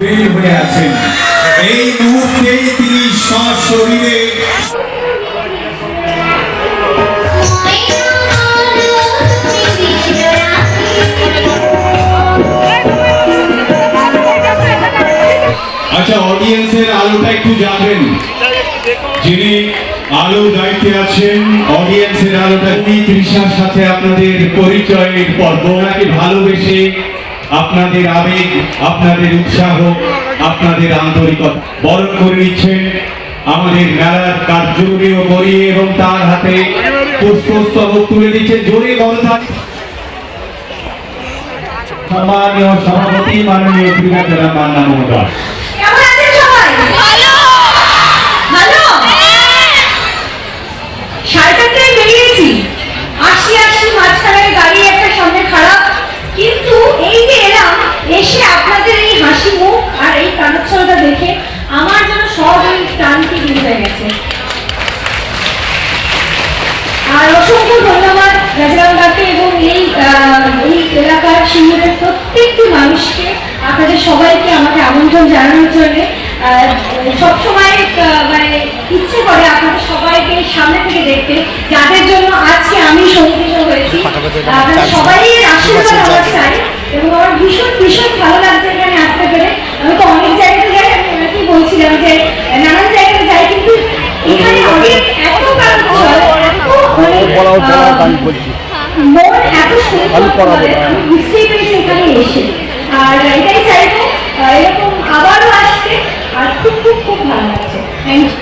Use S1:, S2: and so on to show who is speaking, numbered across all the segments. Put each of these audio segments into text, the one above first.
S1: বের হয়ে আছেন। এই মুহূর্তে তিনি সশরীরে আচ্ছা অডিয়েন্সের আলোটা একটু যাবেন যিনি আলো দায়িত্বে আছেন অডিয়েন্সের আলোটা কি তৃষার সাথে আপনাদের পরিচয়ের পর্ব। ভালোবেসে আপনাদের আবেগ, আপনাদের উৎসাহ, আপনাদের আন্তরিকতা বরণ করে নিচ্ছেন আমাদের মেলার কার্যক্রমীয় করিয়ে এবং তার হাতে পুষ্পস্তবক তুলে দিচ্ছেন জোরে গণতান্ত্রিক সম্মানীয় সভাপতি, মাননীয় ক্রীড়া মান্না মহোদয়
S2: আমন্ত্রণ জানানোর জন্য সবসময় মানে ইচ্ছে করে আপনাদের সবাইকে সামনে থেকে দেখতে যাদের জন্য আজকে আমি সংগীত হয়েছি। সবাই আশীর্বাদ আমার চাই এবং আমার ভীষণ ভীষণ ভালো লাগছে এখানে আসতে পেরে। আমি তো অনেক জায়গাতে যাই আমি ওনাকেই বলছিলাম যে নানান জায়গাতে যাই কিন্তু এখানে অনেক এত কারণ
S3: বলা হচ্ছে না, আমি বলছি।
S2: মন এত সুন্দর
S3: আমি
S2: বুঝতেই পেরেছি এখানে এসে। আর এটাই লাগছে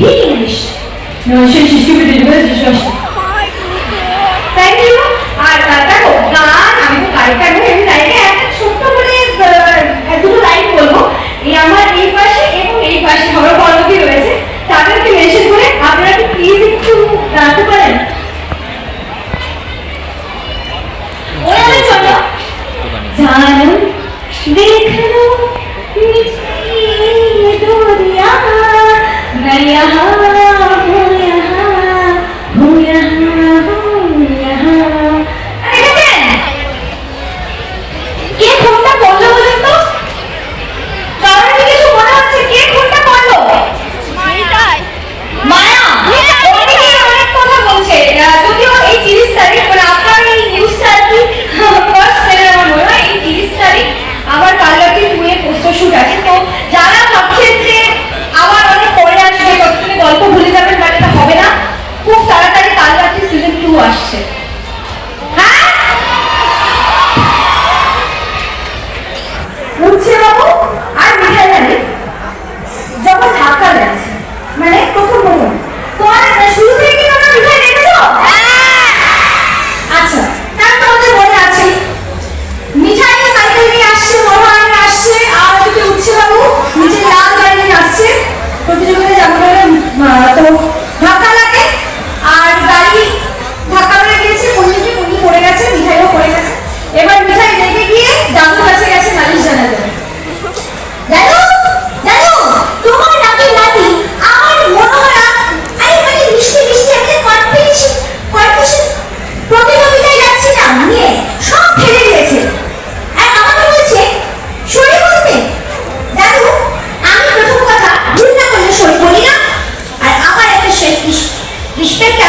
S2: İyi gelmiş. Yani şey çizgi bir deli böyle ilaha I usted